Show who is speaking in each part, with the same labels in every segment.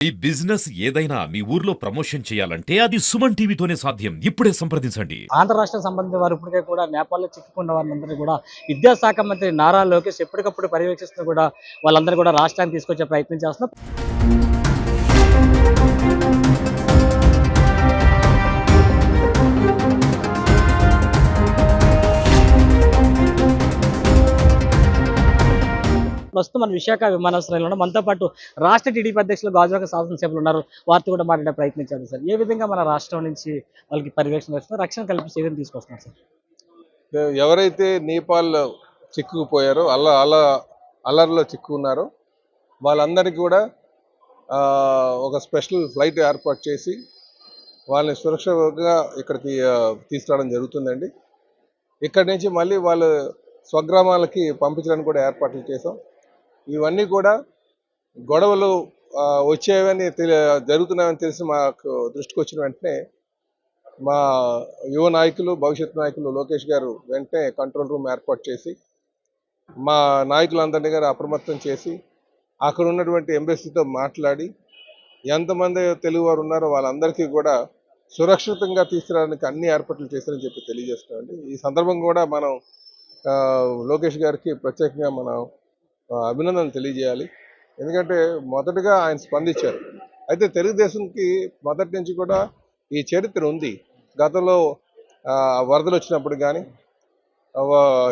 Speaker 1: ఈ బిజినెస్ ఏదైనా మీ ఊర్లో ప్రమోషన్ చేయాలంటే అది సుమన్ టీవీతోనే సాధ్యం. ఇప్పుడే సంప్రదించండి.
Speaker 2: ఆంధ్ర రాష్ట్రం సంబంధించిన వారు ఇప్పటికే కూడా నేపాల్లో చిక్కుకున్న వారందరూ కూడా విద్యాశాఖ మంత్రి నారా లోకేష్ ఎప్పటికప్పుడు పర్యవేక్షిస్తూ కూడా వాళ్ళందరూ కూడా రాష్ట్రానికి తీసుకొచ్చే ప్రయత్నం చేస్తున్నారు ప్రస్తుతం మన విశాఖ విమానాశ్రయంలో ఉన్నాం. మనతో పాటు రాష్ట్ర టీడీపీ అధ్యక్షులు గాజువాక శాసనసభ్యులు ఉన్నారు. వారితో కూడా మాట్లాడే ప్రయత్నించారు సార్. ఏ విధంగా మన రాష్ట్రం నుంచి వాళ్ళకి పర్యవేక్షణ చేస్తున్నారు రక్షణ కల్పించే విధంగా తీసుకొస్తున్నారు సార్.
Speaker 3: ఎవరైతే నేపాల్ చిక్కుకుపోయారో అల్ల అల్ల అల్లర్లో చిక్కుకున్నారో వాళ్ళందరికీ కూడా ఒక స్పెషల్ ఫ్లైట్ ఏర్పాటు చేసి వాళ్ళని సురక్షితంగా ఇక్కడికి తీసుకురావడం జరుగుతుందండి. ఇక్కడి నుంచి మళ్ళీ వాళ్ళు స్వగ్రామాలకి పంపించడానికి కూడా ఏర్పాట్లు చేసాం ఇవన్నీ కూడా గొడవలు వచ్చేవని తెలి జరుగుతున్నాయని తెలిసి మాకు దృష్టికి వచ్చిన వెంటనే మా యువ నాయకులు భవిష్యత్ నాయకులు లోకేష్ గారు వెంటనే కంట్రోల్ రూమ్ ఏర్పాటు చేసి మా నాయకులందరినీ గారు అప్రమత్తం చేసి అక్కడ ఉన్నటువంటి ఎంబెసీతో మాట్లాడి ఎంతమంది తెలుగువారు ఉన్నారో వాళ్ళందరికీ కూడా సురక్షితంగా తీసుకురావడానికి అన్ని ఏర్పాట్లు చేశారని చెప్పి తెలియజేస్తున్నామండి. ఈ సందర్భం కూడా మనం లోకేష్ గారికి ప్రత్యేకంగా మనం అభినందనలు తెలియజేయాలి. ఎందుకంటే మొదటగా ఆయన స్పందించారు. అయితే తెలుగుదేశంకి మొదటి నుంచి కూడా ఈ చరిత్ర ఉంది. గతంలో వరదలు వచ్చినప్పుడు కానీ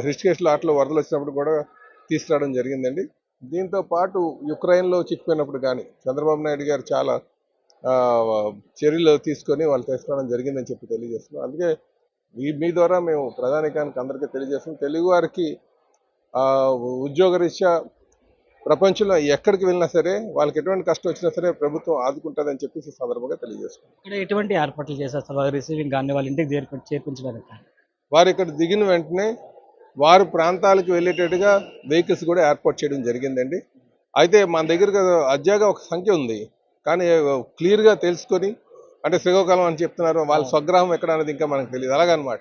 Speaker 3: హిస్టేషన్లో ఆటలో వరదలు వచ్చినప్పుడు కూడా తీసుకురావడం జరిగిందండి. దీంతో పాటు యుక్రెయిన్లో చిక్కుపోయినప్పుడు కానీ చంద్రబాబు నాయుడు గారు చాలా చర్యలు తీసుకొని వాళ్ళు తీసుకురావడం జరిగిందని చెప్పి తెలియజేస్తున్నాం. అందుకే ఈ మీ ద్వారా మేము ప్రధానికానికి అందరికీ తెలియజేస్తున్నాం. తెలుగు వారికి ఉద్యోగరీత్యా ప్రపంచంలో ఎక్కడికి వెళ్ళినా సరే వాళ్ళకి ఎటువంటి కష్టం వచ్చినా సరే ప్రభుత్వం ఆదుకుంటుందని చెప్పేసి సందర్భంగా తెలియజేస్తున్నాం
Speaker 2: ఇక్కడ ఎటువంటి ఏర్పాట్లు చేశారు సార్? వాళ్ళ రిసీవింగ్ కానీ వాళ్ళ ఇంటికి చేర్పించడానికి?
Speaker 3: వారు ఇక్కడ దిగిన వెంటనే వారు ప్రాంతాలకు వెళ్ళేటట్టుగా వెహికల్స్ కూడా ఏర్పాటు చేయడం జరిగిందండి. అయితే మన దగ్గర అజ్జాగా ఒక సంఖ్య ఉంది. కానీ క్లియర్గా తెలుసుకొని అంటే శ్రీకాకుళం అని చెప్తున్నారు. వాళ్ళ స్వగ్రామం ఎక్కడ అనేది ఇంకా మనకు తెలియదు. అలాగనమాట.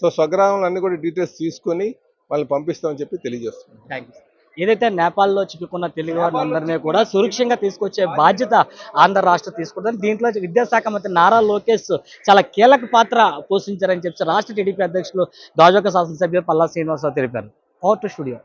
Speaker 3: సో స్వగ్రామంలో అన్ని కూడా డీటెయిల్స్ తీసుకొని వాళ్ళని పంపిస్తామని చెప్పి తెలియజేస్తున్నాం.
Speaker 2: థ్యాంక్ యూ ఏదైతే నేపాల్లో చిక్కుకున్న తెలుగు వారిని కూడా సురక్షంగా తీసుకొచ్చే బాధ్యత ఆంధ్ర రాష్ట్రం తీసుకుంటుంది. దీంట్లో విద్యాశాఖ మంత్రి నారా లోకేష్ చాలా కీలక పాత్ర పోషించారని చెప్పి రాష్ట్ర టీడీపీ అధ్యక్షులు దాజోక శాసనసభ్యులు పల్లా శ్రీనివాసరావు తెలిపారు. Power to studio